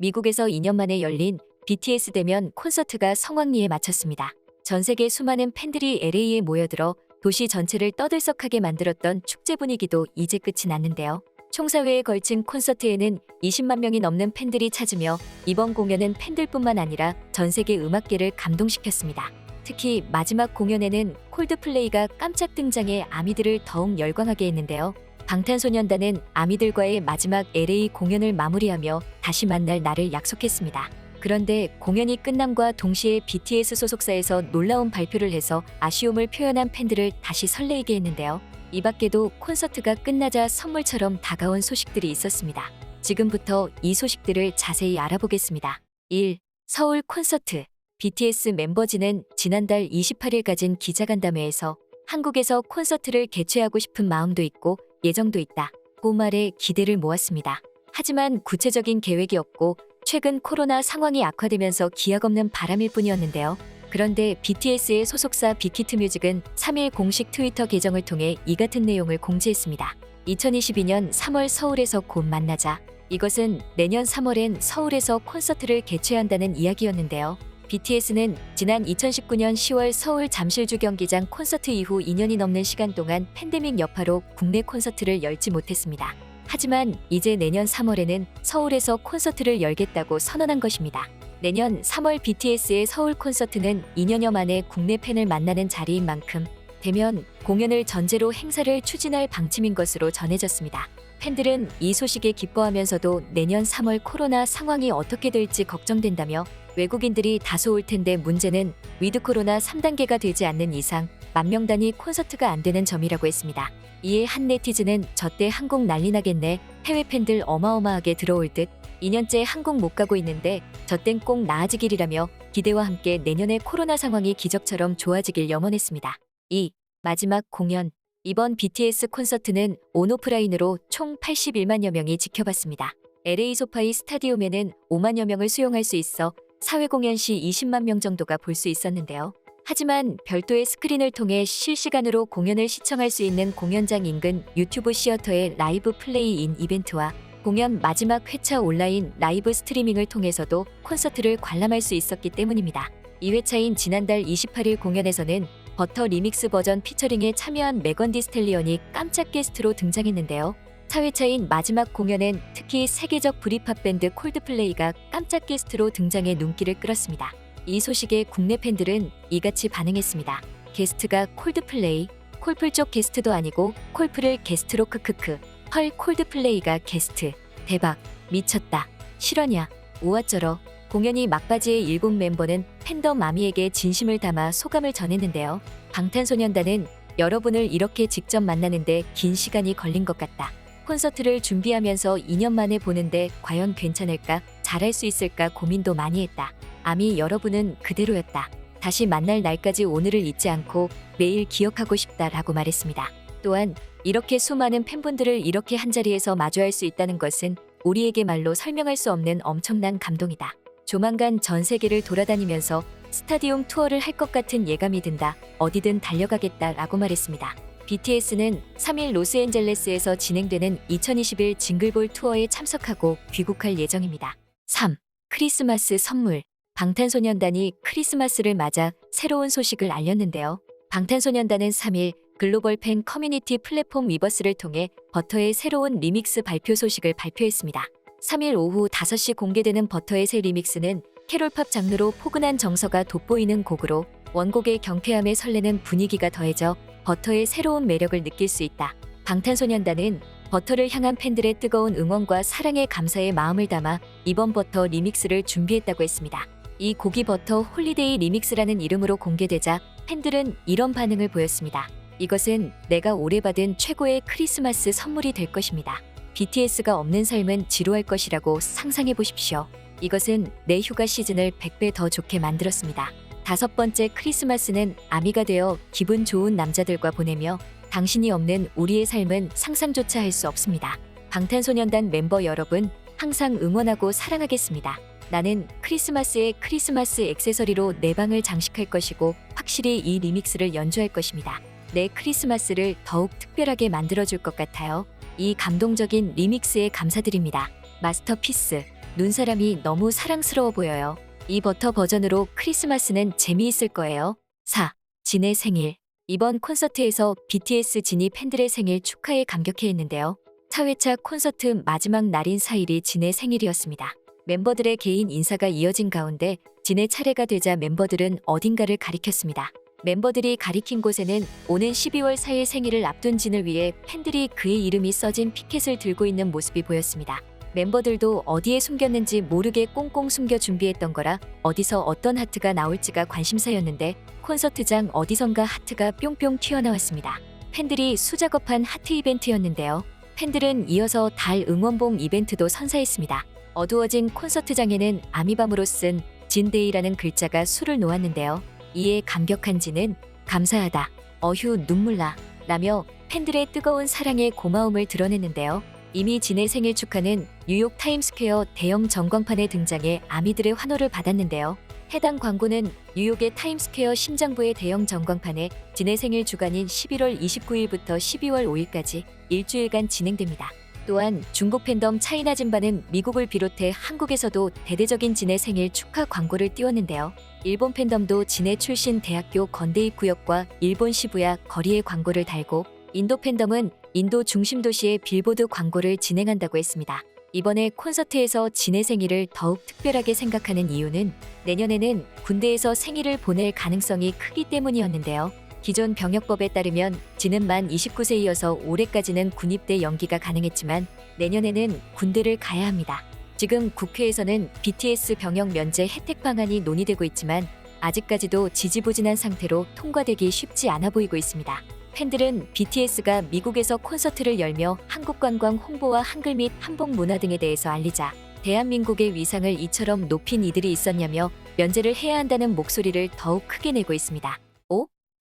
미국에서 2년 만에 열린 BTS 대면 콘서트가 성황리에 마쳤습니다. 전 세계 수많은 팬들이 LA에 모여들어 도시 전체를 떠들썩하게 만들었던 축제 분위기도 이제 끝이 났는데요. 총사회에 걸친 콘서트에는 20만 명이 넘는 팬들이 찾으며 이번 공연은 팬들뿐만 아니라 전 세계 음악계를 감동시켰습니다. 특히 마지막 공연에는 콜드플레이가 깜짝 등장해 아미들을 더욱 열광하게 했는데요. 방탄소년단은 아미들과의 마지막 LA 공연을 마무리하며 다시 만날 날을 약속했습니다. 그런데 공연이 끝남과 동시에 BTS 소속사에서 놀라운 발표를 해서 아쉬움을 표현한 팬들을 다시 설레이게 했는데요. 이 밖에도 콘서트가 끝나자 선물처럼 다가온 소식들이 있었습니다. 지금부터 이 소식들을 자세히 알아보겠습니다. 1. 서울 콘서트 BTS 멤버진은 지난달 28일 가진 기자간담회에서 한국에서 콘서트를 개최하고 싶은 마음도 있고 예정도 있다. 고 말에 기대를 모았습니다. 하지만 구체적인 계획이 없고 최근 코로나 상황이 악화되면서 기약 없는 바람일 뿐이었는데요. 그런데 BTS의 소속사 빅히트 뮤직은 3일 공식 트위터 계정을 통해 이 같은 내용을 공지했습니다. 2022년 3월 서울에서 곧 만나자. 이것은 내년 3월엔 서울에서 콘서트를 개최한다는 이야기였는데요. BTS는 지난 2019년 10월 서울 잠실주 경기장 콘서트 이후 2년이 넘는 시간 동안 팬데믹 여파로 국내 콘서트를 열지 못했습니다. 하지만 이제 내년 3월에는 서울에서 콘서트를 열겠다고 선언한 것입니다. 내년 3월 BTS의 서울 콘서트는 2년여 만에 국내 팬을 만나는 자리인 만큼 대면 공연을 전제로 행사를 추진할 방침인 것으로 전해졌습니다. 팬들은 이 소식에 기뻐하면서도 내년 3월 코로나 상황이 어떻게 될지 걱정된다며 외국인들이 다소 올 텐데 문제는 위드 코로나 3단계가 되지 않는 이상 만 명 단위 콘서트가 안 되는 점이라고 했습니다. 이에 한 네티즌은 저때 한국 난리 나겠네. 해외 팬들 어마어마하게 들어올 듯 2년째 한국 못 가고 있는데 저땐 꼭 나아지길이라며 기대와 함께 내년에 코로나 상황이 기적처럼 좋아지길 염원했습니다. 2. 마지막 공연 이번 BTS 콘서트는 온오프라인으로 총 81만여 명이 지켜봤습니다. LA 소파이 스타디움에는 5만여 명을 수용할 수 있어 사회 공연 시 20만 명 정도가 볼 수 있었는데요. 하지만 별도의 스크린을 통해 실시간으로 공연을 시청할 수 있는 공연장 인근 유튜브 시어터의 라이브 플레이인 이벤트와 공연 마지막 회차 온라인 라이브 스트리밍을 통해서도 콘서트를 관람할 수 있었기 때문입니다. 2회차인 지난달 28일 공연에서는 버터 리믹스 버전 피처링에 참여한 메건 디스텔리언이 깜짝 게스트로 등장했는데요. 4회차인 마지막 공연엔 특히 세계적 브리팝 밴드 콜드플레이가 깜짝 게스트로 등장해 눈길을 끌었습니다. 이 소식에 국내 팬들은 이같이 반응했습니다. 게스트가 콜드플레이, 콜플 쪽 게스트도 아니고 콜플을 게스트로 크크크. 헐 콜드플레이가 게스트. 대박. 미쳤다. 실화냐. 우아쩔어. 공연이 막바지의 일곱 멤버는 팬덤 아미에게 진심을 담아 소감을 전했는데요. 방탄소년단은 여러분을 이렇게 직접 만나는데 긴 시간이 걸린 것 같다. 콘서트를 준비하면서 2년 만에 보는데 과연 괜찮을까? 잘할 수 있을까 고민도 많이 했다. 아미 여러분은 그대로였다. 다시 만날 날까지 오늘을 잊지 않고 매일 기억하고 싶다라고 말했습니다. 또한 이렇게 수많은 팬분들을 이렇게 한자리에서 마주할 수 있다는 것은 우리에게 말로 설명할 수 없는 엄청난 감동이다. 조만간 전 세계를 돌아다니면서 스타디움 투어를 할 것 같은 예감이 든다. 어디든 달려가겠다라고 말했습니다. BTS는 3일 로스앤젤레스에서 진행되는 2021 징글볼 투어에 참석하고 귀국할 예정입니다. 3. 크리스마스 선물 방탄소년단이 크리스마스를 맞아 새로운 소식을 알렸는데요. 방탄소년단은 3일 글로벌 팬 커뮤니티 플랫폼 위버스를 통해 버터의 새로운 리믹스 발표 소식을 발표했습니다. 3일 오후 5시 공개되는 버터의 새 리믹스는 캐롤팝 장르로 포근한 정서가 돋보이는 곡으로 원곡의 경쾌함에 설레는 분위기가 더해져 버터의 새로운 매력을 느낄 수 있다. 방탄소년단은 버터를 향한 팬들의 뜨거운 응원과 사랑의 감사의 마음을 담아 이번 버터 리믹스를 준비했다고 했습니다. 이 곡이 버터 홀리데이 리믹스라는 이름으로 공개되자 팬들은 이런 반응을 보였습니다. 이것은 내가 올해 받은 최고의 크리스마스 선물이 될 것입니다. BTS가 없는 삶은 지루할 것이라고 상상해 보십시오. 이것은 내 휴가 시즌을 100배 더 좋게 만들었습니다. 다섯 번째 크리스마스는 아미가 되어 기분 좋은 남자들과 보내며 당신이 없는 우리의 삶은 상상조차 할 수 없습니다. 방탄소년단 멤버 여러분, 항상 응원하고 사랑하겠습니다. 나는 크리스마스에 크리스마스 액세서리로 내 방을 장식할 것이고 확실히 이 리믹스를 연주할 것입니다. 내 크리스마스를 더욱 특별하게 만들어줄 것 같아요. 이 감동적인 리믹스에 감사드립니다. 마스터피스. 눈사람이 너무 사랑스러워 보여요. 이 버터 버전으로 크리스마스는 재미있을 거예요. 4. 진의 생일. 이번 콘서트에서 BTS 진이 팬들의 생일 축하에 감격해했는데요. 4회차 콘서트 마지막 날인 4일이 진의 생일이었습니다. 멤버들의 개인 인사가 이어진 가운데 진의 차례가 되자 멤버들은 어딘가를 가리켰습니다. 멤버들이 가리킨 곳에는 오는 12월 4일 생일을 앞둔 진을 위해 팬들이 그의 이름이 써진 피켓을 들고 있는 모습이 보였습니다. 멤버들도 어디에 숨겼는지 모르게 꽁꽁 숨겨 준비했던 거라 어디서 어떤 하트가 나올지가 관심사였는데 콘서트장 어디선가 하트가 뿅뿅 튀어나왔습니다. 팬들이 수작업한 하트 이벤트였는데요. 팬들은 이어서 달 응원봉 이벤트도 선사했습니다. 어두워진 콘서트장에는 아미밤으로 쓴 진데이라는 글자가 수를 놓았는데요. 이에 감격한 진은 감사하다, 어휴 눈물나 라며 팬들의 뜨거운 사랑에 고마움을 드러냈는데요. 이미 진의 생일 축하는 뉴욕 타임스퀘어 대형 전광판에 등장해 아미들의 환호를 받았는데요. 해당 광고는 뉴욕의 타임스퀘어 심장부의 대형 전광판에 진의 생일 주간인 11월 29일부터 12월 5일까지 일주일간 진행됩니다. 또한 중국 팬덤 차이나 진바는 미국을 비롯해 한국에서도 대대적인 진의 생일 축하 광고를 띄웠는데요. 일본 팬덤도 진해 출신 대학교 건대 입 구역과 일본 시부야 거리에 광고를 달고 인도 팬덤은 인도 중심 도시의 빌보드 광고를 진행한다고 했습니다. 이번에 콘서트에서 진의 생일을 더욱 특별하게 생각하는 이유는 내년에는 군대에서 생일을 보낼 가능성이 크기 때문이었는데요. 기존 병역법에 따르면 진은 만 29세 이어서 올해까지는 군입대 연기가 가능했지만 내년에는 군대를 가야 합니다. 지금 국회에서는 BTS 병역 면제 혜택 방안이 논의되고 있지만 아직까지도 지지부진한 상태로 통과되기 쉽지 않아 보이고 있습니다. 팬들은 BTS가 미국에서 콘서트를 열며 한국 관광 홍보와 한글 및 한복 문화 등에 대해서 알리자 대한민국의 위상을 이처럼 높인 이들이 있었냐며 면제를 해야 한다는 목소리를 더욱 크게 내고 있습니다.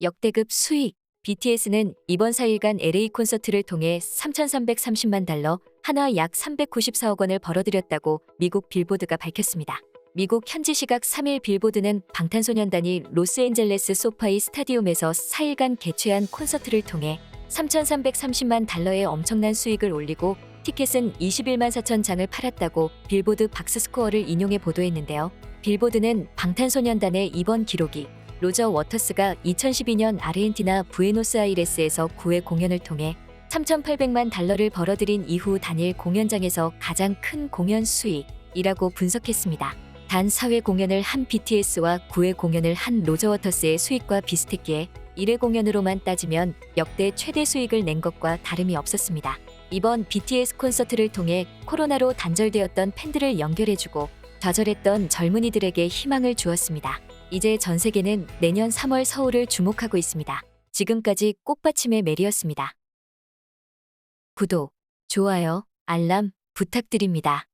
5. 역대급 수익 BTS는 이번 4일간 LA 콘서트를 통해 3,330만 달러, 하나 약 394억 원을 벌어들였다고 미국 빌보드가 밝혔습니다. 미국 현지 시각 3일 빌보드는 방탄소년단이 로스앤젤레스 소파이 스타디움에서 4일간 개최한 콘서트를 통해 3,330만 달러의 엄청난 수익을 올리고 티켓은 21만 4천 장을 팔았다고 빌보드 박스스코어를 인용해 보도했는데요. 빌보드는 방탄소년단의 이번 기록이 로저 워터스가 2012년 아르헨티나 부에노스아이레스에서 9회 공연을 통해 3,800만 달러를 벌어들인 이후 단일 공연장에서 가장 큰 공연 수익이라고 분석했습니다. 단 4회 공연을 한 BTS와 9회 공연을 한 로저 워터스의 수익과 비슷했기에 1회 공연으로만 따지면 역대 최대 수익을 낸 것과 다름이 없었습니다. 이번 BTS 콘서트를 통해 코로나로 단절되었던 팬들을 연결해주고 좌절했던 젊은이들에게 희망을 주었습니다. 이제 전 세계는 내년 3월 서울을 주목하고 있습니다. 지금까지 꽃받침의 메리였습니다. 구독, 좋아요, 알람 부탁드립니다.